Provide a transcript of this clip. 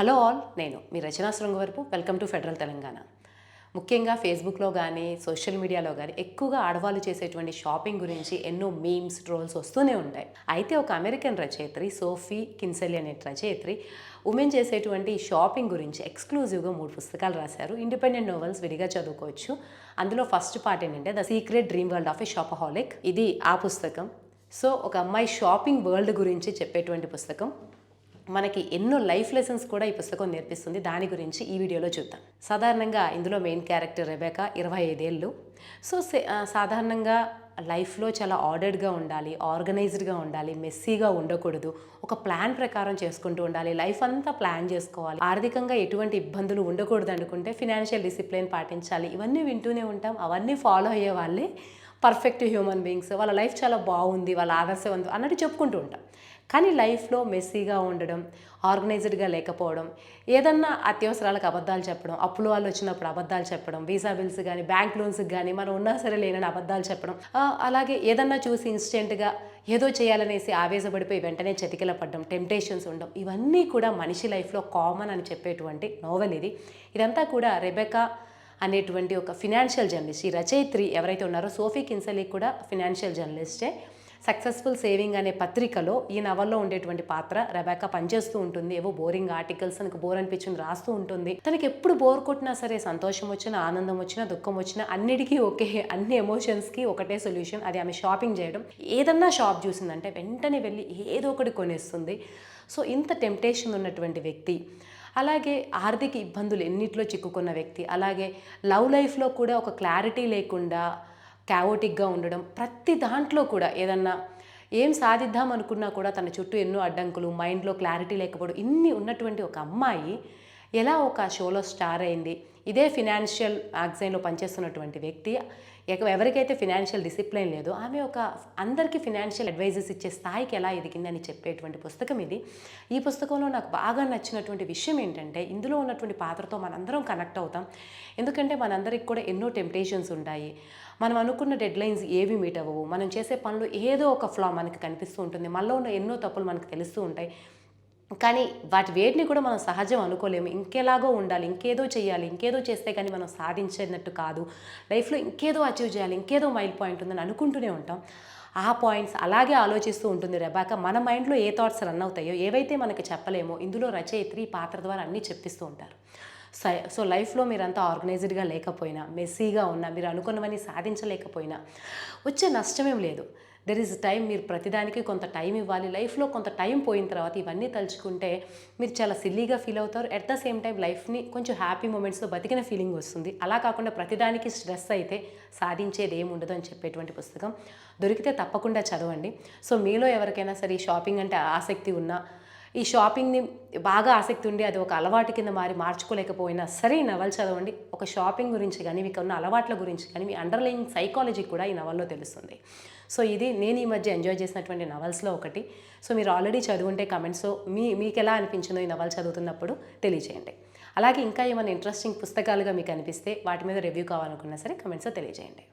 Hello all నేను మీ Rachana Srungavarapu welcome to federal Telangana. ముఖ్యంగా ఫేస్బుక్లో కానీ సోషల్ మీడియాలో కానీ ఎక్కువగా ఆడవాళ్ళు చేసేటువంటి షాపింగ్ గురించి ఎన్నో మీమ్స్ ట్రోల్స్ వస్తూనే ఉంటాయి. అయితే ఒక అమెరికన్ రచయిత్రి సోఫీ కిన్సెలి అనే రచయిత్రి ఉమెన్ చేసేటువంటి షాపింగ్ గురించి ఎక్స్క్లూజివ్గా మూడు పుస్తకాలు రాశారు. ఇండిపెండెంట్ నోవెల్స్ విడిగా చదువుకోవచ్చు. అందులో ఫస్ట్ పార్ట్ ఏంటంటే the secret dream world of a shopaholic. ఇది ఆ పుస్తకం. సో ఒక అమ్మాయి షాపింగ్ వరల్డ్ గురించి చెప్పేటువంటి పుస్తకం. మనకి ఎన్నో లైఫ్ లెసన్స్ కూడా ఈ పుస్తకం నేర్పిస్తుంది. దాని గురించి ఈ వీడియోలో చూద్దాం. సాధారణంగా ఇందులో మెయిన్ క్యారెక్టర్ రెబేకా ఇరవై ఐదేళ్ళు. సో సే- సాధారణంగా లైఫ్లో చాలా ఆర్డర్డ్గా ఉండాలి ఆర్గనైజ్డ్గా ఉండాలి మెస్సీగా ఉండకూడదు. ఒక ప్లాన్ ప్రకారం చేసుకుంటూ ఉండాలి. లైఫ్ అంతా ప్లాన్ చేసుకోవాలి. ఆర్థికంగా ఎటువంటి ఇబ్బందులు ఉండకూడదు అనుకుంటే ఫినాన్షియల్ డిసిప్లిన్ పాటించాలి. ఇవన్నీ వింటూనే ఉంటాం. అవన్నీ ఫాలో అయ్యే వాళ్ళే పర్ఫెక్ట్ హ్యూమన్ బీయింగ్స్. వాళ్ళ లైఫ్ చాలా బాగుంది వాళ్ళ ఆదర్శం ఉంది అన్నట్టు చెప్పుకుంటూ ఉంటాం. కానీ లైఫ్లో మెస్సీగా ఉండడం ఆర్గనైజ్డ్గా లేకపోవడం ఏదన్నా అత్యవసరాలకు అబద్ధాలు చెప్పడం అప్పుల వాళ్ళు వచ్చినప్పుడు అబద్ధాలు చెప్పడం వీసా బిల్స్ కానీ బ్యాంక్ లోన్స్కి కానీ మనం ఉన్నా సరే లేనని అబద్ధాలు చెప్పడం అలాగే ఏదన్నా చూసి ఇన్స్టెంట్గా ఏదో చేయాలనేసి ఆవేశపడిపోయి వెంటనే చతికిల పడడం టెంప్టేషన్స్ ఉండడం ఇవన్నీ కూడా మనిషి లైఫ్లో కామన్ అని చెప్పేటువంటి నోవెల్ ఇది. ఇదంతా కూడా రెబెకా అనేటువంటి ఒక ఫినాన్షియల్ జర్నలిస్ట్ ఈ రచయిత్రి ఎవరైతే ఉన్నారో సోఫీ కిన్సలీ కూడా ఫినాన్షియల్ జర్నలిస్టే. సక్సెస్ఫుల్ సేవింగ్ అనే పత్రికలో ఈ నవల్లో ఉండేటువంటి పాత్ర రెబాకా పనిచేస్తూ ఉంటుంది. ఏవో బోరింగ్ ఆర్టికల్స్ తనకు బోర్ అనిపించింది రాస్తూ ఉంటుంది. తనకి ఎప్పుడు బోర్ కొట్టినా సరే సంతోషం వచ్చినా ఆనందం వచ్చినా దుఃఖం వచ్చినా అన్నిటికీ ఒకే అన్ని ఎమోషన్స్కి ఒకటే సొల్యూషన్ అది ఆమె షాపింగ్ చేయడం. ఏదన్నా షాప్ చూసిందంటే వెంటనే వెళ్ళి ఏదో ఒకటి కొనేస్తుంది. సో ఇంత టెంప్టేషన్ ఉన్నటువంటి వ్యక్తి. అలాగే ఆర్థిక ఇబ్బందులు ఎన్నిట్లో చిక్కుకున్న వ్యక్తి. అలాగే లవ్ లైఫ్లో కూడా ఒక క్లారిటీ లేకుండా క్యావోటిక్గా ఉండడం. ప్రతి దాంట్లో కూడా ఏదన్నా ఏం సాధిద్దాం అనుకున్నా కూడా తన చుట్టూ ఎన్నో అడ్డంకులు మైండ్లో క్లారిటీ లేకపోవడం ఇన్ని ఉన్నటువంటి ఒక అమ్మాయి ఎలా ఒక షోలో స్టార్ అయింది? ఇదే ఫినాన్షియల్ మ్యాగజైన్లో పనిచేస్తున్నటువంటి వ్యక్తి ఎవరికైతే ఫినాన్షియల్ డిసిప్లిన్ లేదో ఆమె ఒక అందరికీ ఫినాన్షియల్ అడ్వైజెస్ ఇచ్చే స్థాయికి ఎలా ఎదిగిందని చెప్పేటువంటి పుస్తకం ఇది. ఈ పుస్తకంలో నాకు బాగా నచ్చినటువంటి విషయం ఏంటంటే ఇందులో ఉన్నటువంటి పాత్రతో మనందరం కనెక్ట్ అవుతాం. ఎందుకంటే మనందరికి కూడా ఎన్నో టెంప్టేషన్స్ ఉంటాయి. మనం అనుకున్న డెడ్లైన్స్ ఏవి మీట్ అవ్వవు. మనం చేసే పనులు ఏదో ఒక ఫ్లా మనకి కనిపిస్తూ ఉంటుంది. మనలో ఉన్న ఎన్నో తప్పులు మనకు తెలుస్తూ ఉంటాయి. కానీ వాటి వేటిని కూడా మనం సహజం అనుకోలేము. ఇంకెలాగో ఉండాలి ఇంకేదో చేయాలి ఇంకేదో చేస్తే కానీ మనం సాధించినట్టు కాదు. లైఫ్లో ఇంకేదో అచీవ్ చేయాలి ఇంకేదో మైల్ పాయింట్ ఉందని అనుకుంటూనే ఉంటాం. ఆ పాయింట్స్ అలాగే ఆలోచిస్తూ ఉంటుంది రెబాక. మన మైండ్లో ఏ థాట్స్ రన్ అవుతాయో ఏవైతే మనకి చెప్పలేమో ఇందులో రచయిత్రి ఈ పాత్ర ద్వారా అన్నీ చెప్పిస్తూ ఉంటారు. సో సో లైఫ్లో మీరంతా ఆర్గనైజ్డ్గా లేకపోయినా మెస్సీగా ఉన్నా మీరు అనుకున్నవన్నీ సాధించలేకపోయినా వచ్చే నష్టమేం లేదు. దెర్ ఇస్ టైం మీరు ప్రతిదానికి కొంత టైం ఇవ్వాలి. లైఫ్లో కొంత టైం పోయిన తర్వాత ఇవన్నీ తలుచుకుంటే మీరు చాలా సిల్లీగా ఫీల్ అవుతారు. ఎట్ ద సేమ్ టైం లైఫ్ని కొంచెం హ్యాపీ మూమెంట్స్తో బతికిన ఫీలింగ్ వస్తుంది. అలా కాకుండా ప్రతిదానికి స్ట్రెస్ అయితే సాధించేది ఏమి ఉండదు అని చెప్పేటువంటి పుస్తకం. దొరికితే తప్పకుండా చదవండి. సో మీలో ఎవరికైనా సరే షాపింగ్ అంటే ఆసక్తి ఉన్నా ఈ షాపింగ్ని బాగా ఆసక్తి ఉండి అది ఒక అలవాటు కింద మారి మార్చుకోలేకపోయినా సరే ఈ నవల్ చదవండి. ఒక షాపింగ్ గురించి కానీ మీకు ఉన్న అలవాట్ల గురించి కానీ మీ అండర్లైన్ సైకాలజీ కూడా ఈ నవల్లో తెలుస్తుంది. సో ఇది నేను ఈ మధ్య ఎంజాయ్ చేసినటువంటి నవల్స్లో ఒకటి. సో మీరు ఆల్రెడీ చదువుంటే కమెంట్స్ మీ మీకు ఎలా అనిపించిందో ఈ నవల్ చదువుతున్నప్పుడు తెలియజేయండి. అలాగే ఇంకా ఏమైనా ఇంట్రెస్టింగ్ పుస్తకాలుగా మీకు అనిపిస్తే వాటి మీద రివ్యూ కావాలనుకున్నా సరే కమెంట్స్లో తెలియజేయండి.